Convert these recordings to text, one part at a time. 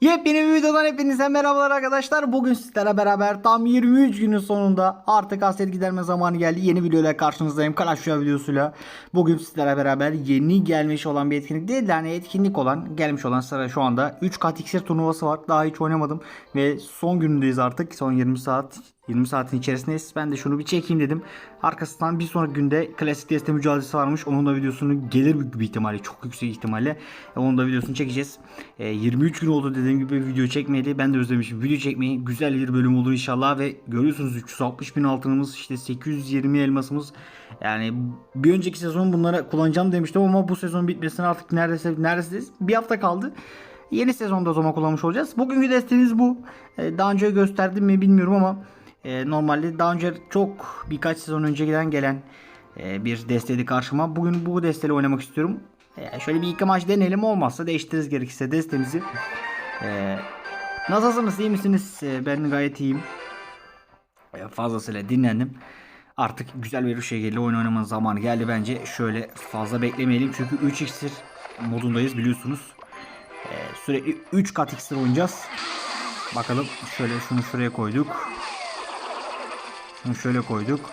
Yepyeni bir videodan hepinize merhabalar arkadaşlar. Bugün sizlerle beraber tam 23 günün sonunda artık hasret giderme zamanı geldi. Yeni videoyla karşınızdayım. Clash videosuyla. Bugün sizlerle beraber yeni gelmiş olan bir etkinlik değil de hani etkinlik olan gelmiş olan sıra şu anda 3 kat iksir turnuvası var. Daha hiç oynamadım ve son günündeyiz artık. Son 20 saat 20 saatin içerisindeyiz. Ben de şunu bir çekeyim dedim. Arkasından bir sonraki günde klasik deste mücadelesi varmış. Onun da videosunu gelir büyük bir ihtimalle. Çok yüksek ihtimalle. E, Onun da videosunu çekeceğiz. E, 23 gün oldu dediğim gibi video çekmeyeli. Ben de özlemişim video çekmeyi. Güzel bir bölüm olur inşallah. Ve görüyorsunuz 360 bin altınımız işte 820 elmasımız. Yani bir önceki sezon bunlara kullanacağım demiştim ama bu sezon bitmesine artık neredeyse neredeyse bir hafta kaldı. Yeni sezonda o zaman kullanmış olacağız. Bugünkü desteğimiz bu. E, Daha önce gösterdim mi bilmiyorum ama e, normalde daha önce çok birkaç sezon önce giden gelen e, bir desteydi karşıma. Bugün bu desteyle oynamak istiyorum. E, şöyle bir iki maç deneyelim olmazsa değiştiririz gerekirse destemizi. E, nasılsınız iyi misiniz? E, ben gayet iyiyim. E, fazlasıyla dinlendim. Artık güzel bir şekilde oyun oynamanın zamanı geldi bence. Şöyle fazla beklemeyelim çünkü 3 iksir modundayız biliyorsunuz. E, sürekli 3 kat iksir oynayacağız. Bakalım şöyle şunu şuraya koyduk. Şunu şöyle koyduk.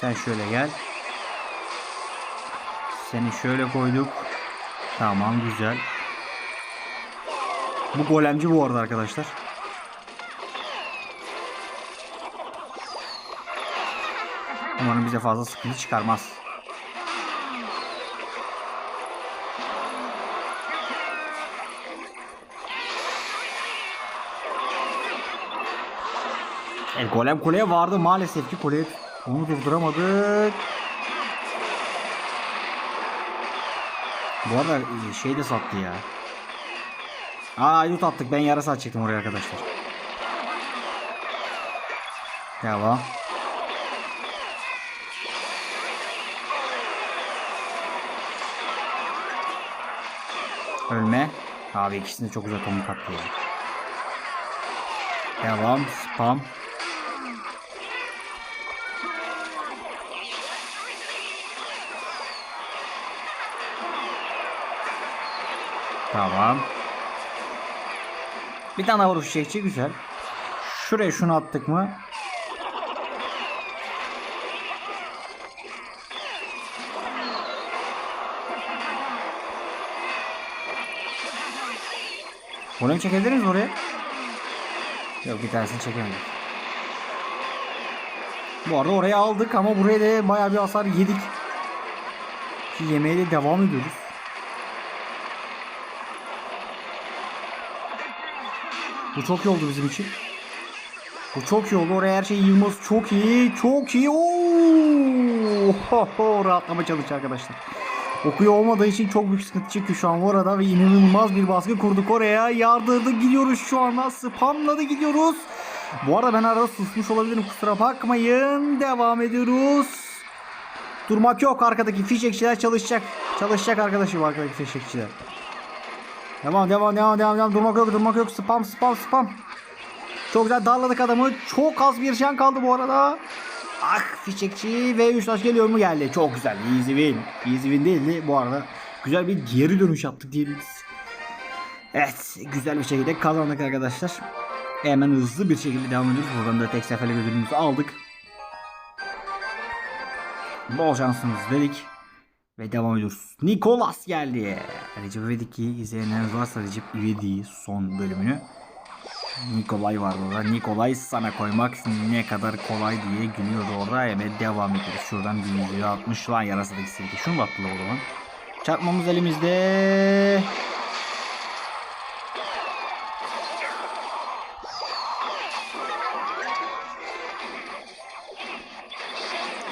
Sen şöyle gel. Seni şöyle koyduk. Tamam güzel. Bu golemci bu arada arkadaşlar. Umarım bize fazla sıkıntı çıkarmaz. Evet, golem kuleye vardı maalesef ki kuleye onu durduramadık. Bu arada e, şey de sattı ya. Aa yut attık ben yarasa açacaktım oraya arkadaşlar. Devam. Ölme. Abi ikisini çok güzel tomruk attı ya. Devam. Spam. Tamam. Bir tane vuruş çekçi güzel. Şuraya şunu attık mı? Golem çekebilir miyiz oraya? Yok bir tanesini çekemedik. Bu arada oraya aldık ama buraya da bayağı bir hasar yedik. Şu yemeğe de devam ediyoruz. Bu çok iyi oldu bizim için. Bu çok iyi oldu. Oraya her şey yığması çok iyi. Çok iyi. Oo! Rahatlama çalışıyor arkadaşlar. Okuyor olmadığı için çok büyük sıkıntı çekiyor şu an orada ve inanılmaz bir baskı kurduk oraya. Yardırdı gidiyoruz şu anda. Spamladı gidiyoruz. Bu arada ben arada susmuş olabilirim kusura bakmayın. Devam ediyoruz. Durmak yok arkadaki fişekçiler çalışacak. Çalışacak arkadaşım arkadaki fişekçiler. Devam devam devam devam devam durmak yok durmak yok spam spam spam. Çok güzel darladık adamı. Çok az bir can kaldı bu arada. Ah fişekçi ve 3 taş geliyor mu geldi. Çok güzel. Easy win. Easy win değildi bu arada. Güzel bir geri dönüş yaptık diyebiliriz. Evet güzel bir şekilde kazandık arkadaşlar. Hemen hızlı bir şekilde devam ediyoruz. Buradan da tek seferlik ödülümüzü aldık. Bol şansınız dedik. Ve devam ediyoruz. Nikolas geldi. Recep İvedik'i izleyenleriniz varsa Recep İvedik'i son bölümünü. Nikolay vardı orada. Nikolay sana koymak ne kadar kolay diye gülüyordu orada. Evet devam ediyoruz. Şuradan bir yüzüğü atmış. Lan yarası da gitseydi. Şunu da attılar o zaman. Çarpmamız elimizde.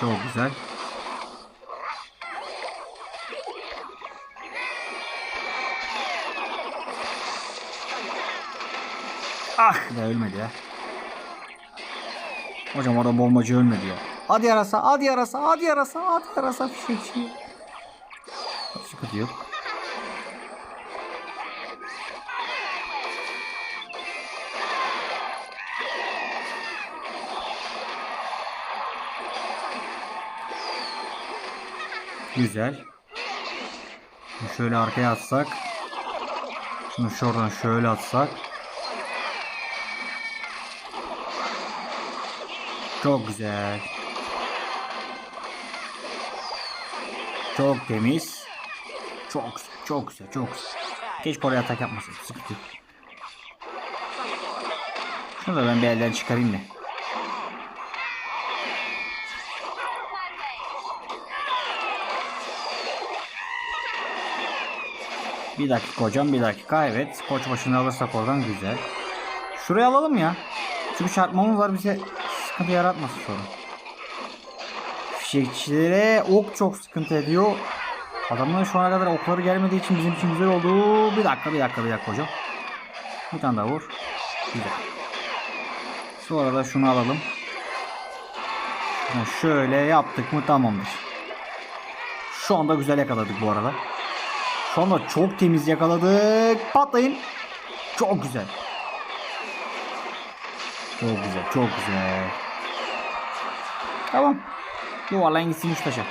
Çok güzel. Ah be ölmedi ya. Hocam orada bombacı ölmedi ya. Hadi yarasa, hadi yarasa, hadi yarasa, hadi yarasa fişekçi. Sıkıntı yok. Güzel. Şöyle arkaya atsak. Şunu şuradan şöyle atsak. Çok güzel. Çok temiz. Çok güzel, çok güzel, çok güzel. Keşke oraya atak yapmasaydı. Sıkıntı. Şunu da ben bir elden çıkarayım da. Bir dakika hocam bir dakika evet. Koç başını alırsak oradan güzel. Şuraya alalım ya. Çünkü çarpmamız var bize sıkıntı yaratmasın sorun. Fişekçilere ok çok sıkıntı ediyor. Adamların şu ana kadar okları gelmediği için bizim için güzel oldu. Bir dakika bir dakika bir dakika hocam. Bir tane daha vur. Güzel. Sonra da şunu alalım. Şöyle yaptık mı tamamdır. Şu anda güzel yakaladık bu arada. Şu anda çok temiz yakaladık. Patlayın. Çok güzel. Çok güzel, çok güzel. Tamam. Yuvarlayın gitsin üç taşa.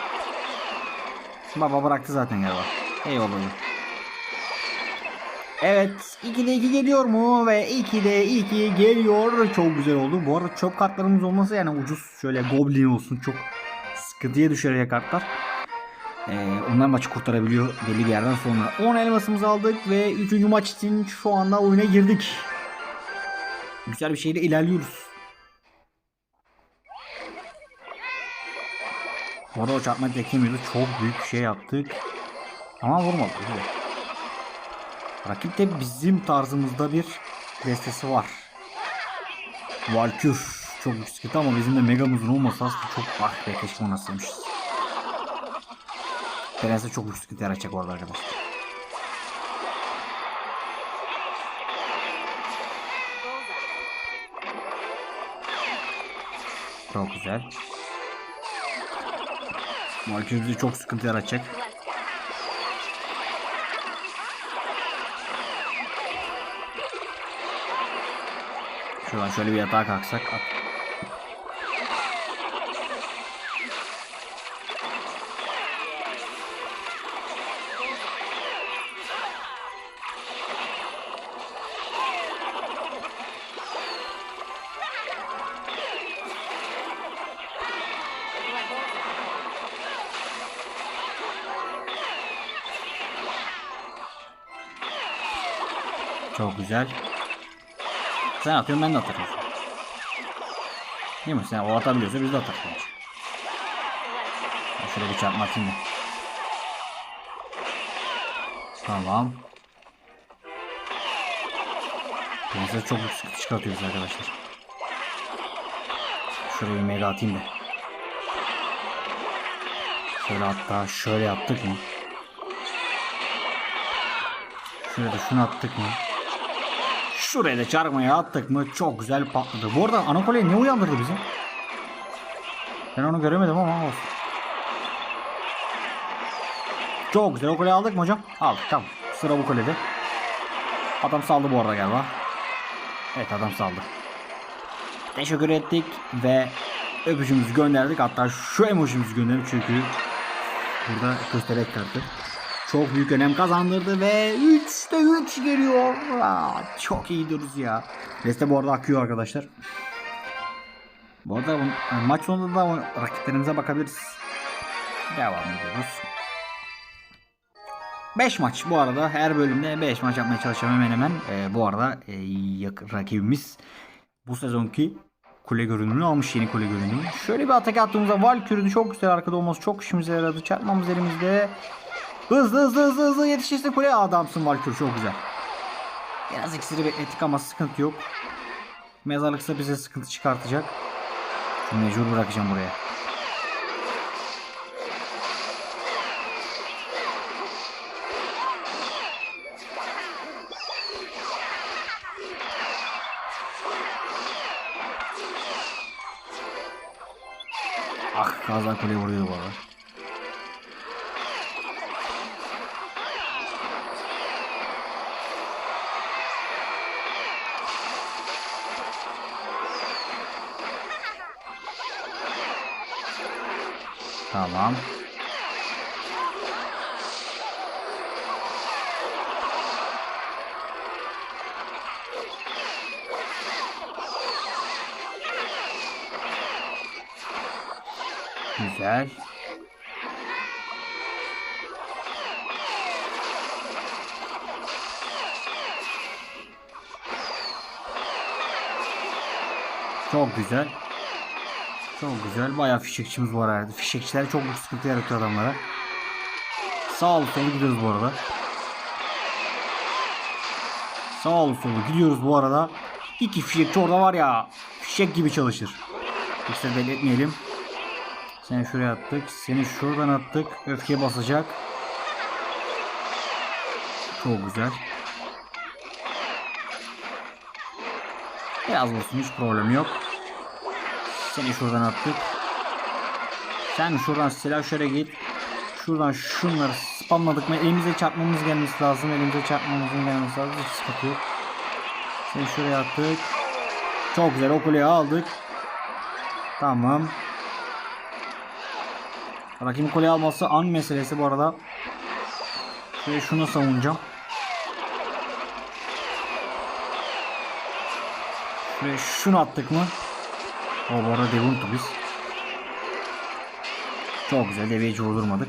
Baba bıraktı zaten galiba. Eyvallah. Evet 2'de 2 geliyor mu? Ve 2'de 2 geliyor. Çok güzel oldu. Bu arada çöp kartlarımız olması yani ucuz. Şöyle goblin olsun çok sıkıntıya düşer kartlar. Ee, onlar maçı kurtarabiliyor belli bir yerden sonra. 10 elmasımızı aldık ve 3. maç için şu anda oyuna girdik. Güzel bir şeyle ilerliyoruz. Orada o çarpma beklemiyordu. Çok büyük bir şey yaptık. Ama vurmadı. Güzel. Rakipte bizim tarzımızda bir destesi var. Valkür. Çok büyük sıkıntı ama bizim de megamızın olmasa aslında çok ah be keşke onu nasılmışız. Prens'e çok büyük sıkıntı yaratacak orada arkadaşlar. Çok güzel. Valkür bize çok sıkıntı yaratacak. Şuradan şöyle bir yatağa kalksak. At. Güzel. Sen atıyorsun ben de atarım. Değil mi? Sen o atabiliyorsa biz de atarız. Şöyle bir çarpma atayım da. Tamam. Prenses çok sıkıntı çıkartıyoruz arkadaşlar. Şuraya bir mega atayım da. Şöyle hatta şöyle yaptık mı? Şöyle de şunu attık mı? Şuraya da çarpmaya attık mı çok güzel patladı. Bu arada Anakole'yi ne uyandırdı bizi? Ben onu göremedim ama olsun. Çok güzel o kuleyi aldık mı hocam? Aldık tamam. Sıra bu kulede. Adam saldı bu arada galiba. Evet adam saldı. Teşekkür ettik ve öpücüğümüzü gönderdik. Hatta şu emojimizi gönderdik çünkü burada göstererek kartı. Çok büyük önem kazandırdı ve 3'te 3 geliyor. Aa, çok iyi diyoruz ya. Deste bu arada akıyor arkadaşlar. Bu arada bu- maç sonunda da rakiplerimize bakabiliriz. Devam ediyoruz. 5 maç bu arada her bölümde 5 maç yapmaya çalışacağım hemen hemen. Ee, bu arada e, rakibimiz bu sezonki kule görünümünü almış yeni kule görünümü. Şöyle bir atak attığımızda Valkyrie'nin çok güzel arkada olması çok işimize yaradı. Çarpmamız elimizde. Hızlı hızlı hızlı hızlı yetişirse kuleye adamsın Valkyrie çok güzel. Biraz iksiri beklettik ama sıkıntı yok. Mezarlıksa bize sıkıntı çıkartacak. Şimdi mecbur bırakacağım buraya. Ah gazdan kuleye vuruyordu bu arada. Tamam. Güzel. Çok güzel. Çok güzel. Bayağı fişekçimiz var herhalde. Fişekçiler çok büyük sıkıntı yaratıyor adamlara. Sağ ol solu gidiyoruz bu arada. Sağ ol solu gidiyoruz bu arada. İki fişekçi orada var ya. Fişek gibi çalışır. İşte belli etmeyelim. Seni şuraya attık. Seni şuradan attık. Öfke basacak. Çok güzel. Biraz vursun hiç problem yok. Seni şuradan attık. Sen şuradan silah şöyle git. Şuradan şunları spamladık mı elimize çarpmamız gelmesi lazım. Elimize çarpmamızın gelmesi lazım. Hiç sıkıntı yok. Seni şuraya attık. Çok güzel o kuleyi aldık. Tamam. Rakibin kuleyi alması an meselesi bu arada. Şöyle şunu savunacağım. Şuraya şunu attık mı? O bu arada Devontu biz. Çok güzel deveyi hiç vurdurmadık.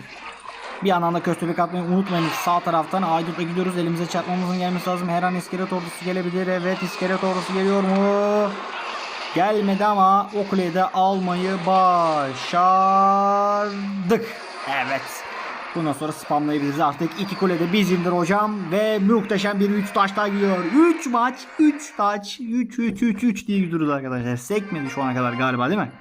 Bir yandan da köstebek atmayı unutmayın. Sağ taraftan Aydut'a gidiyoruz. Elimize çarpmamızın gelmesi lazım. Her an iskelet ordusu gelebilir. Evet iskelet ordusu geliyor mu? Gelmedi ama o kuleyi de almayı başardık. Evet. Bundan sonra spamlayabiliriz artık. iki kule de bizimdir hocam. Ve muhteşem bir 3 taş daha gidiyor. 3 maç 3 taç 3 3 3 3 diye gidiyoruz arkadaşlar. Sekmedi şu ana kadar galiba değil mi?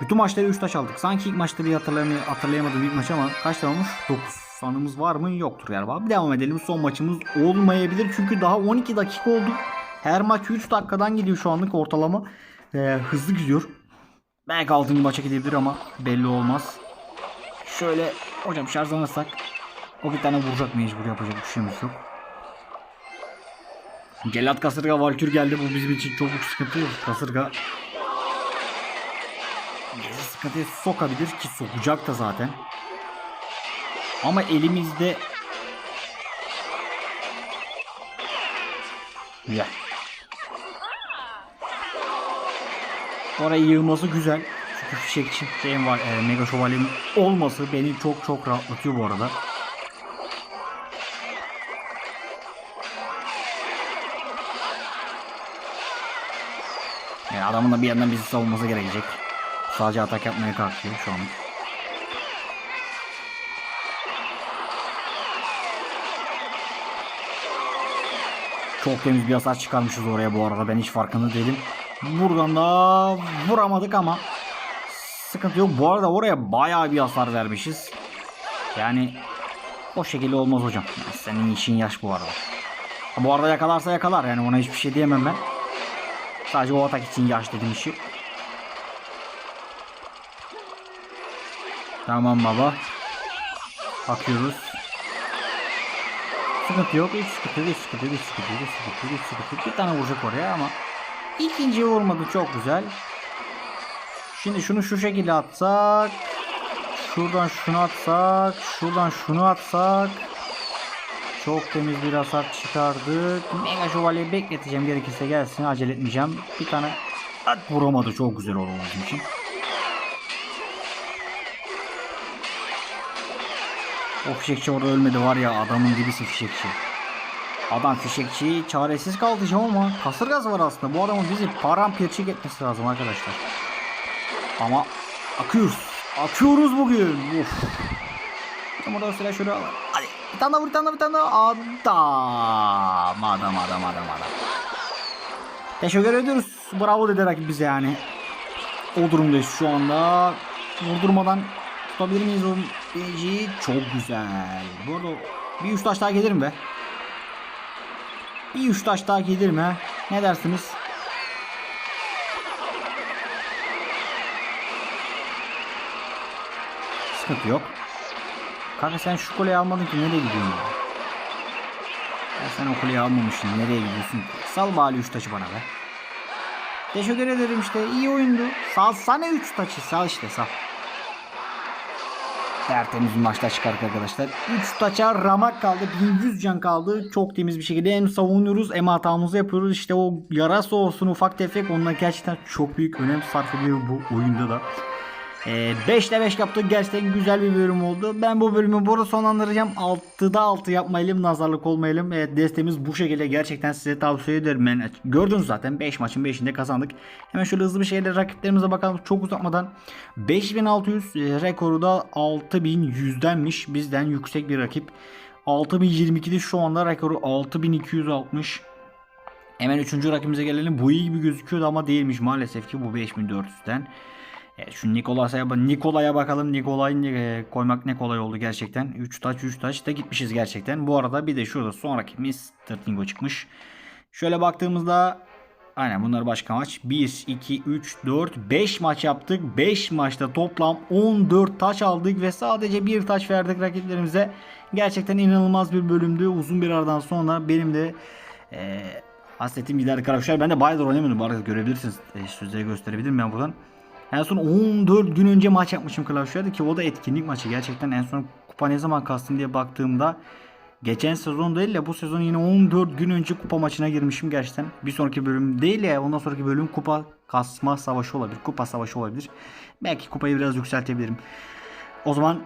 Bütün maçları 3 taş aldık. Sanki ilk maçta bir hatırlayam hatırlayamadım ilk maç ama kaç tane olmuş? 9. Sanımız var mı? Yoktur galiba. Bir devam edelim. Son maçımız olmayabilir. Çünkü daha 12 dakika oldu. Her maç 3 dakikadan gidiyor şu anlık ortalama. Ee, hızlı gidiyor. Belki 6. maça gidebilir ama belli olmaz. Şöyle hocam şarjlanırsak o bir tane vuracak mecbur yapacak bir şeyimiz yok. Gelat kasırga Valkür geldi bu bizim için çok büyük sıkıntı yok. Kasırga bizi sıkıntıya sokabilir ki sokacak da zaten. Ama elimizde Güzel. Orayı yığması güzel. Çünkü fişekçi şeyim var. E, mega şövalyem olması beni çok çok rahatlatıyor bu arada. Yani adamın da bir yandan bizi savunması gerekecek. Sadece atak yapmaya kalkıyor şu an. Çok temiz bir hasar çıkarmışız oraya bu arada. Ben hiç farkında değilim. Buradan da vuramadık ama sıkıntı yok. Bu arada oraya bayağı bir hasar vermişiz. Yani o şekilde olmaz hocam. Senin işin yaş bu arada. Bu arada yakalarsa yakalar yani ona hiçbir şey diyemem ben. Sadece o atak için yaş dedim işi. Tamam baba. Bakıyoruz. Sıkıntı yok. Hiç sıkıntı yok. Hiç sıkıntı yok. Hiç sıkıntı yok. Hiç sıkıntı yok. Hiç sıkıntı yok. Bir tane vuracak oraya ama ikinci vurmadı. Çok güzel. Şimdi şunu şu şekilde atsak. Şuradan şunu atsak. Şuradan şunu atsak. Çok temiz bir hasar çıkardık. Mega şövalyeyi bekleteceğim. Gerekirse gelsin. Acele etmeyeceğim. Bir tane at vuramadı. Çok güzel oldu bizim için. O fişekçi orada ölmedi var ya adamın dibisi fişekçi. Adam fişekçi çaresiz kaldı ama kasırgası var aslında. Bu adamın bizi paramparçık etmesi lazım arkadaşlar. Ama akıyoruz. Akıyoruz bugün. Uf. Ama da sıra şöyle. Hadi bir tane daha bir tane daha bir tane daha. Adam. Adam adam adam adam. Teşekkür ediyoruz. Bravo dedi rakip bize yani. O durumdayız şu anda. Vurdurmadan tutabilir miyiz o birinciyi? Çok güzel. Bu arada bir üç taş daha gelir mi be? Bir üç taş daha gelir mi? Ne dersiniz? Sıkıntı yok. Kanka sen şu kuleyi almadın ki nereye gidiyorsun ya? Sen o kuleyi almamışsın nereye gidiyorsun? Sal bari 3 taşı bana be. Teşekkür ederim işte iyi oyundu. Sal sana 3 taşı sal işte sal. Tertemiz maçta çıkardık arkadaşlar. 3 taça ramak kaldı. 1100 can kaldı. Çok temiz bir şekilde hem savunuyoruz hem hatamızı yapıyoruz. İşte o yarası olsun ufak tefek onunla gerçekten çok büyük önem sarf ediyor bu oyunda da. 5'te 5 yaptık. Gerçekten güzel bir bölüm oldu. Ben bu bölümü burada sonlandıracağım. 6'da 6 yapmayalım. Nazarlık olmayalım. Evet destemiz bu şekilde. Gerçekten size tavsiye ederim. Ben gördünüz zaten 5 maçın 5'inde kazandık. Hemen şöyle hızlı bir şekilde rakiplerimize bakalım. Çok uzatmadan. 5600 e, rekoru da 6100'denmiş. Bizden yüksek bir rakip. 6022'de şu anda rekoru 6260. Hemen üçüncü rakibimize gelelim. Bu iyi gibi gözüküyordu ama değilmiş maalesef ki bu 5400'den. Evet, şu Nikolas'a Nikola'ya bakalım. Nikolay'ı e, koymak ne kolay oldu gerçekten. 3 taç 3 taç da gitmişiz gerçekten. Bu arada bir de şurada son rakibimiz Tırtingo çıkmış. Şöyle baktığımızda aynen bunlar başka maç. 1, 2, 3, 4, 5 maç yaptık. 5 maçta toplam 14 taç aldık ve sadece bir taç verdik rakiplerimize. Gerçekten inanılmaz bir bölümdü. Uzun bir aradan sonra benim de e, hasretim giderdi arkadaşlar. Ben de bayağıdır oynamıyordum. Bu arada görebilirsiniz. E, sizlere gösterebilirim ben buradan. En son 14 gün önce maç yapmışım Clash Royale'de ki o da etkinlik maçı. Gerçekten en son kupa ne zaman kastım diye baktığımda geçen sezon değil ya bu sezon yine 14 gün önce kupa maçına girmişim gerçekten. Bir sonraki bölüm değil ya ondan sonraki bölüm kupa kasma savaşı olabilir. Kupa savaşı olabilir. Belki kupayı biraz yükseltebilirim. O zaman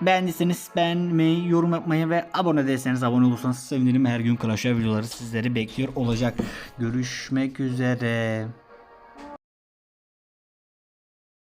beğendiyseniz beğenmeyi, yorum yapmayı ve abone değilseniz abone olursanız sevinirim. Her gün Clash videoları sizleri bekliyor olacak. Görüşmek üzere.